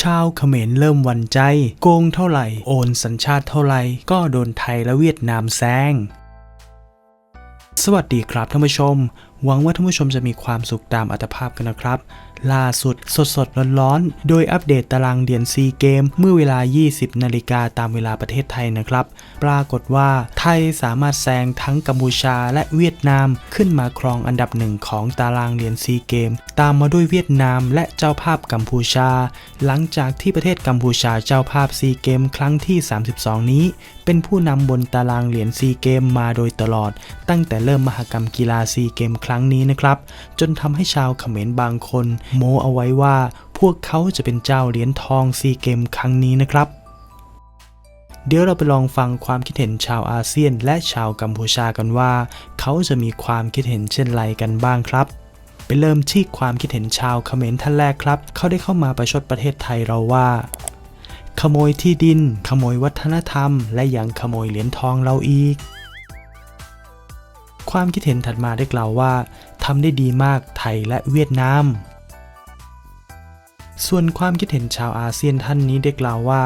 ชาวเขมรเริ่มวันใจ โกงเท่าไหร่ โอนสัญชาติเท่าไหร่ ก็โดนไทยและเวียดนามแซงสวัสดีครับท่านผู้ชม หวังว่าท่านผู้ชมจะมีความสุขตามอัตภาพกันนะครับ ล่าสุดสดสดๆร้อนๆ โดยอัปเดตตารางเหรียญซีเกมเมื่อเวลา 20 นาฬิกาตามเวลาประเทศไทยนะครับ ปรากฏว่าไทยสามารถแซงทั้งกัมพูชาและเวียดนามขึ้นมาครองอันดับหนึ่งของตารางเหรียญซีเกม ตามมาด้วยเวียดนามและเจ้าภาพกัมพูชา หลังจากที่ประเทศกัมพูชาเจ้าภาพซีเกมครั้งที่ 32 นี้ เป็นผู้นำบนตารางเหรียญซีเกมมาโดยตลอด ตั้งแต่เริ่มมหกรรมกีฬาซีเกมครั้งนี้นะครับจนทำให้ชาวเขมรบางคนโม้เอาไว้ว่าพวกเขาจะเป็นเจ้าเหรียญทองซีเกมครั้งนี้นะครับ เดี๋ยวเราไปลองฟังความคิดเห็นชาวอาเซียนและชาวกัมพูชากันว่า เขาจะมีความคิดเห็นเช่นไรกันบ้างครับไปเริ่มที่ความคิดเห็นชาวเขมรท่านแรกครับ เขาได้เข้ามาประชดประเทศไทยเราว่า ขโมยที่ดิน ขโมยวัฒนธรรม และยังขโมยเหรียญทองเราอีก ความคิดเห็นถัดมาได้กล่าวว่าทำได้ดีมากไทยและเวียดนาม ส่วนความคิดเห็นชาวอาเซียนท่านนี้ได้กล่าวว่า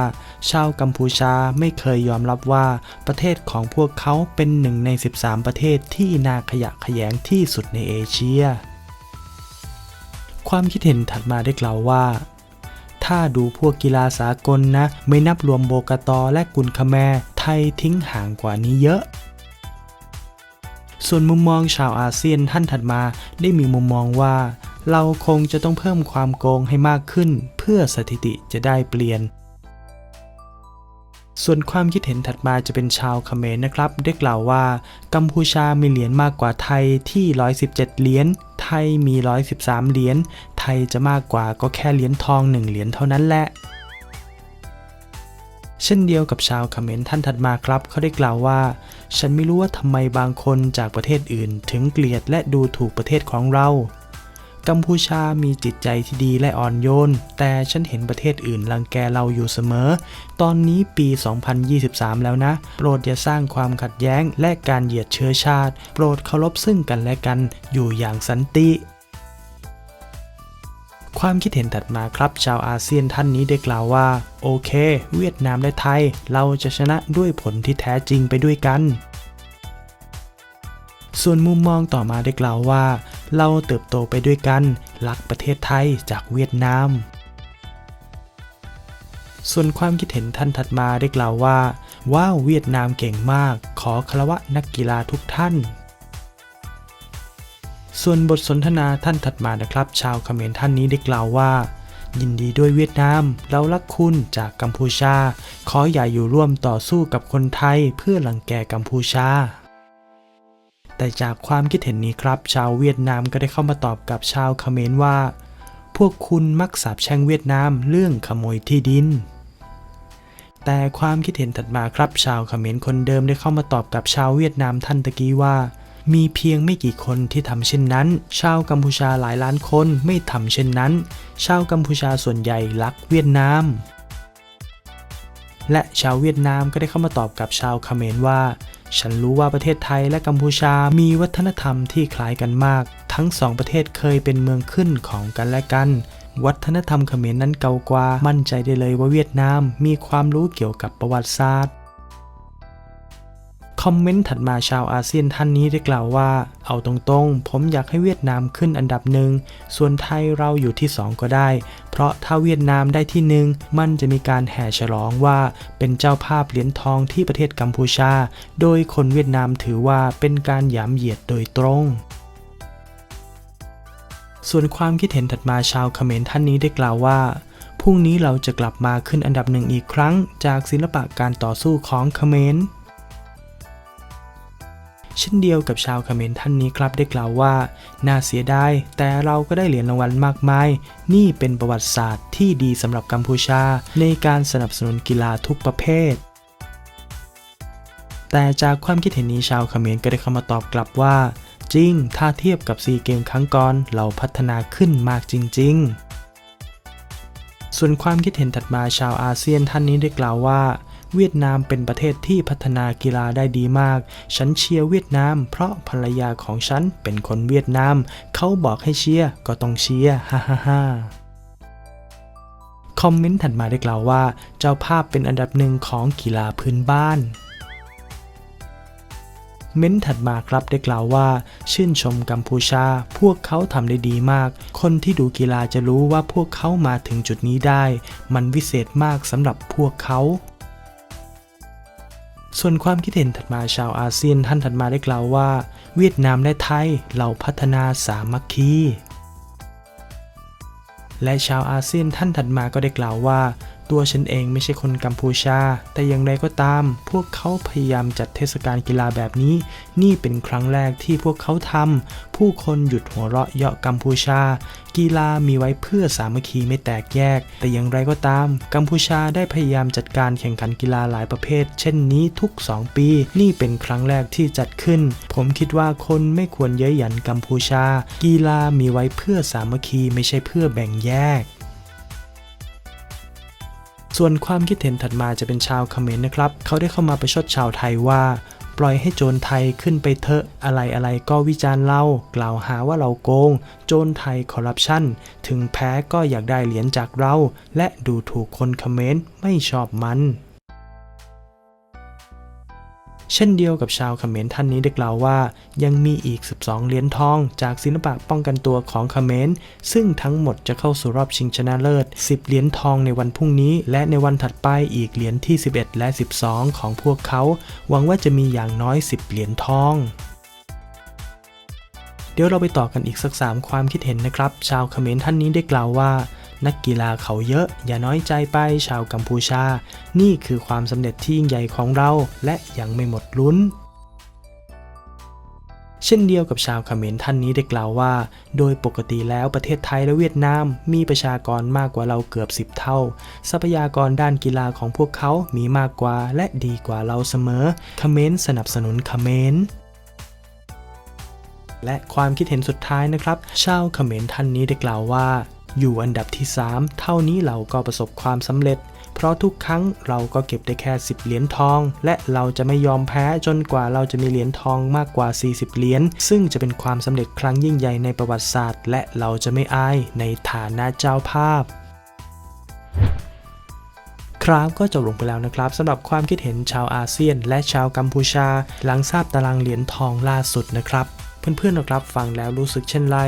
ชาวกัมพูชาไม่เคยยอมรับว่าประเทศของพวกเขาเป็นหนึ่งใน 13 ประเทศที่น่าขยะแขยงที่สุดในเอเชีย ความคิดเห็นถัดมาได้กล่าวว่า ถ้าดูพวกกีฬาสากลนะ ไม่นับรวมโบกตอและกุนคแมไทยทิ้งห่างกว่านี้เยอะส่วนมุมมองชาวอาเซียนท่านถัดมาได้มีมุมมองว่า เราคงจะต้องเพิ่มความโกงให้มากขึ้น เพื่อสถิติจะได้เปลี่ยน ส่วนความคิดเห็นถัดมาจะเป็นชาวเขมรนะครับ ได้กล่าวว่า กัมพูชามีเหรียญมากกว่าไทยที่ 117 เหรียญ ไทยมี 113 เหรียญ ไทยจะมากกว่าก็แค่เหรียญทองหนึ่งเหรียญเท่านั้นแหละเช่นเดียวกับชาวเขมรท่านถัดมาครับ เขาได้กล่าวว่า ฉันไม่รู้ว่าทำไมบางคนจากประเทศอื่น ถึงเกลียดและดูถูกประเทศของเรา กัมพูชามีจิตใจที่ดีและอ่อนโยน แต่ฉันเห็นประเทศอื่นรังแกเราอยู่เสมอ ตอนนี้ปี 2023 แล้วนะ โปรดอย่าสร้างความขัดแย้งและการเหยียดเชื้อชาติ โปรดเคารพซึ่งกันและกันอยู่อย่างสันติความคิดเห็นถัดมาครับ ชาวอาเซียนท่านนี้ได้กล่าวว่า โอเค เวียดนามและไทย เราจะชนะด้วยผลที่แท้จริงไปด้วยกัน ส่วนมุมมองต่อมาได้กล่าวว่า เราเติบโตไปด้วยกัน รักประเทศไทยจากเวียดนาม ส่วนความคิดเห็นท่านถัดมาได้กล่าวว่า ว้าวเวียดนามเก่งมาก ขอคารวะนักกีฬาทุกท่าน ส่วนบทสนทนาท่านถัดมานะครับ ชาวเขมรท่านนี้ได้กล่าวว่ายินดีด้วยเวียดนาม เรารักคุณจากกัมพูชา ขออย่าอยู่ร่วมต่อสู้กับคนไทยเพื่อรังแกกัมพูชา แต่จากความคิดเห็นนี้ครับ ชาวเวียดนามก็ได้เข้ามาตอบกับชาวเขมรว่า พวกคุณมักสาบแช่งเวียดนามเรื่องขโมยที่ดิน แต่ความคิดเห็นถัดมาครับ ชาวเขมรคนเดิมได้เข้ามาตอบกับชาวเวียดนามท่านตะกี้ว่า มีเพียงไม่กี่คนที่ทำเช่นนั้น ชาวกัมพูชาหลายล้านคนไม่ทำเช่นนั้น ชาวกัมพูชาส่วนใหญ่รักเวียดนาม และชาวเวียดนามก็ได้เข้ามาตอบกับชาวเขมรว่า ฉันรู้ว่าประเทศไทยและกัมพูชามีวัฒนธรรมที่คล้ายกันมาก ทั้งสองประเทศเคยเป็นเมืองขึ้นของกันและกัน วัฒนธรรมเขมรนั้นเก่ากว่า มั่นใจได้เลยว่าเวียดนามมีความรู้เกี่ยวกับประวัติศาสตร์ คอมเมนต์ถัดมาชาวอาเซียนท่านนี้ได้กล่าวว่า เอาตรงๆ ผมอยากให้เวียดนามขึ้นอันดับหนึ่ง ส่วนไทยเราอยู่ที่ 2 ก็ได้ เพราะถ้าเวียดนามได้ที่หนึ่งมันจะมีการแห่ฉลองว่าเป็นเจ้าภาพเหรียญทองที่ประเทศกัมพูชา โดยคนเวียดนามถือว่าเป็นการหยามเหยียดโดยตรงส่วนความคิดเห็นถัดมาชาวเขมรท่านนี้ได้กล่าวว่า พรุ่งนี้เราจะกลับมาขึ้นอันดับหนึ่งอีกครั้ง จากศิลปะการต่อสู้ของเขมร เช่นเดียวกับชาวเขมรท่านนี้ครับได้กล่าวว่า น่าเสียดายแต่เราก็ได้เหรียญรางวัลมากมาย นี่เป็นประวัติศาสตร์ที่ดีสำหรับกัมพูชา ในการสนับสนุนกีฬาทุกประเภทแต่จากความคิดเห็นนี้ชาวเขมรก็ได้เข้ามาตอบกลับว่า จริง ถ้าเทียบกับซีเกมครั้งก่อนเราพัฒนาขึ้นมากจริง ๆ ส่วนความคิดเห็นถัดมาชาวอาเซียนท่านนี้ได้กล่าวว่า เวียดนามเป็นประเทศที่พัฒนากีฬาได้ดีมาก ฉันเชียร์เวียดนาม เพราะภรรยาของฉันเป็นคนเวียดนาม เขาบอกให้เชียร์ก็ต้องเชียร์ ฮ่าฮ่าฮ่าคอมเมนต์ถัดมาได้กล่าวว่า เจ้าภาพเป็นอันดับหนึ่งของกีฬาพื้นบ้านเม้นต์ถัดมาครับได้กล่าวว่า ชื่นชมกัมพูชา พวกเขาทำได้ดีมาก คนที่ดูกีฬาจะรู้ว่าพวกเขามาถึงจุดนี้ได้ มันวิเศษมากสำหรับพวกเขา ส่วนความคิดเห็นถัดมาชาวอาเซียนท่านถัดมาได้กล่าวว่า เวียดนามและไทยเราพัฒนาสามัคคีและชาวอาเซียนท่านถัดมาก็ได้กล่าวว่า ตัวฉันเองไม่ใช่คนกัมพูชา แต่อย่างไรก็ตาม พวกเขาพยายามจัดเทศกาลกีฬาแบบนี้ นี่เป็นครั้งแรกที่พวกเขาทำ ผู้คนหยุดหัวเราะเยาะกัมพูชา กีฬามีไว้เพื่อสามัคคีไม่แตกแยก แต่อย่างไรก็ตาม กัมพูชาได้พยายามจัดการแข่งขันกีฬาหลายประเภท เช่นนี้ทุก 2 ปี นี่เป็นครั้งแรกที่จัดขึ้น ผมคิดว่าคนไม่ควรเย้ยหยันกัมพูชา กีฬามีไว้เพื่อสามัคคีไม่ใช่เพื่อแบ่งแยก ส่วนความคิดเห็นถัดมาจะเป็นชาวเขมรนะครับ เขาได้เข้ามาประชดชาวไทยว่า ปล่อยให้โจรไทยขึ้นไปเถอะอะไรอะไรก็วิจารณ์เรา กล่าวหาว่าเราโกง โจรไทยคอร์รัปชันถึงแพ้ก็อยากได้เหรียญจากเรา และดูถูกคนเขมรไม่ชอบมัน ช่นเดียวกับชาวเขมรท่านนี้ได้กล่าวว่า ยังมีอีก 12 เหรียญทอง จากศิลปะป้องกันตัวของเขมรซึ่งทั้งหมดจะเข้าสู่รอบชิงชนะเลิศ 10 เหรียญทองในวันพรุ่งนี้ และในวันถัดไปอีกเหรียญที่ 11 และ 12 ของพวกเขา หวังว่าจะมีอย่างน้อย 10 เหรียญทองเดี๋ยวเราไปต่อกันอีกสักสามความคิดเห็นนะครับ ชาวเขมรท่านนี้ได้กล่าวว่า นักกีฬาเขาเยอะ อย่าน้อยใจไปชาวกัมพูชา นี่คือความสำเร็จที่ยิ่งใหญ่ของเรา และยังไม่หมดลุ้นเช่นเดียวกับชาวเขมรท่านนี้ได้กล่าวว่า โดยปกติแล้วประเทศไทยและเวียดนามมีประชากรมากกว่าเราเกือบ 10 เท่า ทรัพยากรด้านกีฬาของพวกเขามีมากกว่าและดีกว่าเราเสมอเขมรสนับสนุนเขมรและความคิดเห็นสุดท้ายนะครับ ชาวเขมรท่านนี้ได้กล่าวว่า อยู่อันดับที่ 3 เท่านี้เราก็ประสบความสำเร็จ เพราะทุกครั้งเราก็เก็บได้แค่ 10 เหรียญทอง และเราจะไม่ยอมแพ้จนกว่าเราจะมีเหรียญทองมากกว่า 40 เหรียญซึ่งจะเป็นความสำเร็จครั้งยิ่งใหญ่ในประวัติศาสตร์ และเราจะไม่อายในฐานะเจ้าภาพครับก็จบลงไปแล้วนะครับสำหรับความคิดเห็นชาวอาเซียน และชาวกัมพูชา หลังทราบตารางเหรียญทองล่าสุดนะครับ เพื่อนๆนะครับฟังแล้วรู้สึกเช่นไร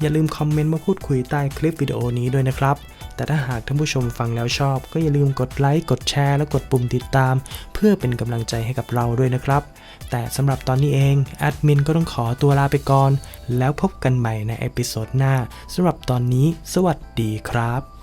อย่าลืมคอมเมนต์มาพูดคุยใต้คลิปวิดีโอนี้ด้วยนะครับ แต่ถ้าหากท่านผู้ชมฟังแล้วชอบ ก็อย่าลืมกดไลค์ กดแชร์ และกดปุ่มติดตาม เพื่อเป็นกำลังใจให้กับเราด้วยนะครับ แต่สำหรับตอนนี้เองแอดมินก็ต้องขอตัวลาไปก่อน แล้วพบกันใหม่ในเอพิโซดหน้าสำหรับตอนนี้ สวัสดีครับ